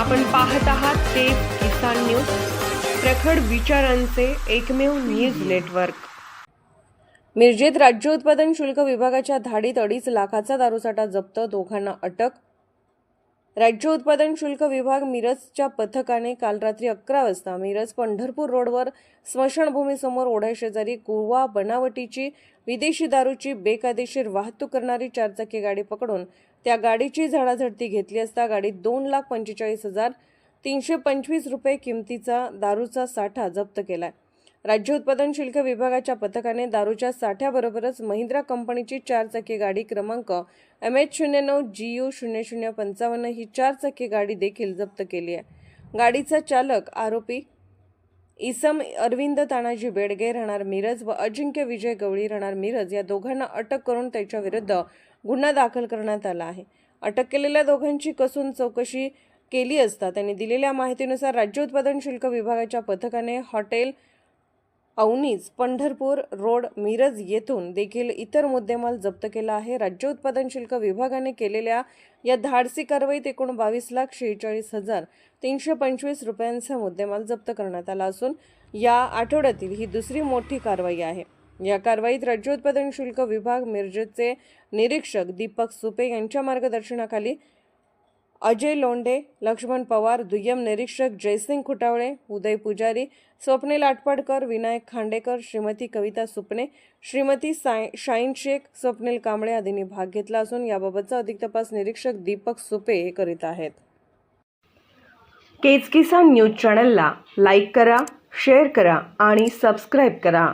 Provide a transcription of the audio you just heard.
आपण पाहत आहात ते किसान न्यूज प्रखड विचारांचे एकमेव न्यूज नेटवर्क. मिरजेत राज्य उत्पादन शुल्क विभागाच्या धाडीत अडीच लाखाचा दारूसाठा जप्त दोघांना अटक राज्य उत्पादन शुल्क विभाग मिरजच्या पथकाने काल रात्री अकरा वाजता मिरज पंढरपूर रोडवर स्मशानभूमीसमोर ओढ्याशेजारी कुवा बनावटीची विदेशी दारूची बेकायदेशीर वाहतूक करणारी चारचाकी गाडी पकडून त्या गाडीची झाडाझडती घेतली असता गाडीत दोन लाख पंचेचाळीस हजार तीनशे पंचवीस रुपये किमतीचा दारूचा साठा जप्त केलाय. राज्य उत्पादन शुल्क विभागाच्या पथकाने दारूच्या साठ्याबरोबरच महिंद्रा कंपनीची चारचाकी गाडी क्रमांक एम एच शून्य नऊ जी यू शून्य शून्य पंचावन्न ही चारचाकी गाडी देखील जप्त केली आहे. गाडीचा चालक आरोपी इसम अरविंद तानाजी बेडगे राहणार मिरज व अजिंक्य विजय गवळी राहणार मिरज या दोघांना अटक करून त्याच्या विरुद्ध गुन्हा दाखल करण्यात आला आहे. अटक केलेल्या दोघांची कसून चौकशी केली असता त्यांनी दिलेल्या माहितीनुसार राज्य उत्पादन शुल्क विभागाच्या पथकाने हॉटेल अवनीज पंढरपूर रोड मिरज येथून देखील इतर मुद्देमाल जप्त केला आहे. राज्य उत्पादन शुल्क विभागाने केलेल्या या धाडसी कारवाईत एकूण बावीस लाख शेहेचाळीस हजार तीनशे पंचवीस रुपयांचा मुद्देमाल जप्त करण्यात आला असून या आठवड्यातील ही दुसरी मोठी कारवाई आहे. या कारवाईत राज्य उत्पादन शुल्क विभाग मिरजेचे निरीक्षक दीपक सुपे यांच्या मार्गदर्शनाखाली अजय लोंढे लक्ष्मण पवार दुय्यम निरीक्षक जयसिंग खुटावळे उदय पुजारी स्वप्नील आटपाडकर विनायक खांडेकर श्रीमती कविता सुपणे श्रीमती साय शाईन शेख स्वप्नील कांबळे आदींनी भाग घेतला असून याबाबतचा अधिक तपास निरीक्षक दीपक सुपे हे करीत आहेत. केजकिसान न्यूज चॅनलला लाईक करा शेअर करा आणि सबस्क्राईब करा.